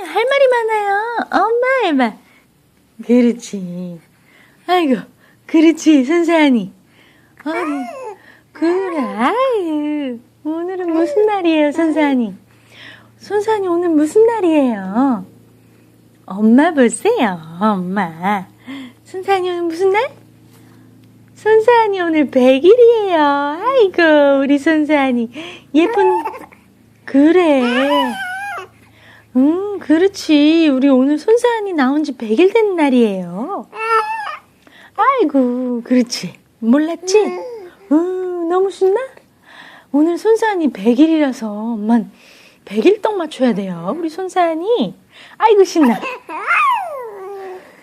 할 말이 많아요. 엄마 해봐. 그렇지. 아이고, 그렇지, 손산이. 아니, 그래, 아유. 오늘은 무슨 날이에요, 손산이? 손산이 오늘 무슨 날이에요? 엄마 보세요, 엄마. 손산이 오늘 무슨 날? 손산이 오늘 100일이에요. 아이고, 우리 손산이. 예쁜, 그래. 음, 그렇지. 우리 오늘 손산이 나온 지 100일 된 날이에요. 아이고, 그렇지. 몰랐지? 음, 너무 신나? 오늘 손산이 100일이라서 엄만 100일 떡 맞춰야 돼요. 우리 손산이. 아이고, 신나.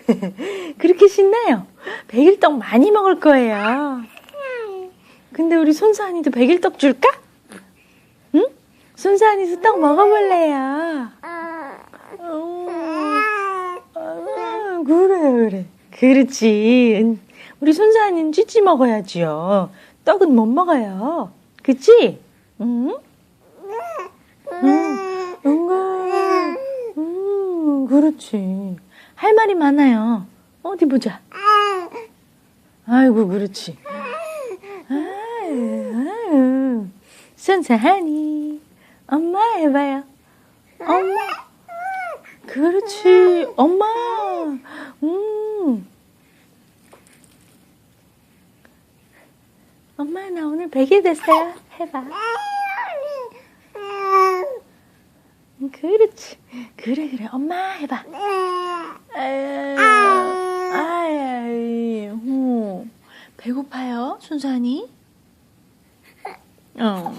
그렇게 신나요. 100일 떡 많이 먹을 거예요. 근데 우리 손산이도 100일 떡 줄까? 응? 손산이도 떡 먹어볼래요. 음, 아, 그래. 그렇지. 음, 우리 손산이는 찌찌 먹어야지요. 떡은 못 먹어요. 그치? 응? 응, 응가. 음, 그렇지. 할 말이 많아요. 어디 보자. 아이고, 그렇지. 손산이. 엄마 해봐요. 엄마. 그렇지. 엄마. 음. 엄마, 나 오늘 100일 됐어요. 해봐. 음, 그렇지. 그래, 그래. 엄마 해봐. 아유, 아유, 배고파요, 순산이? 어.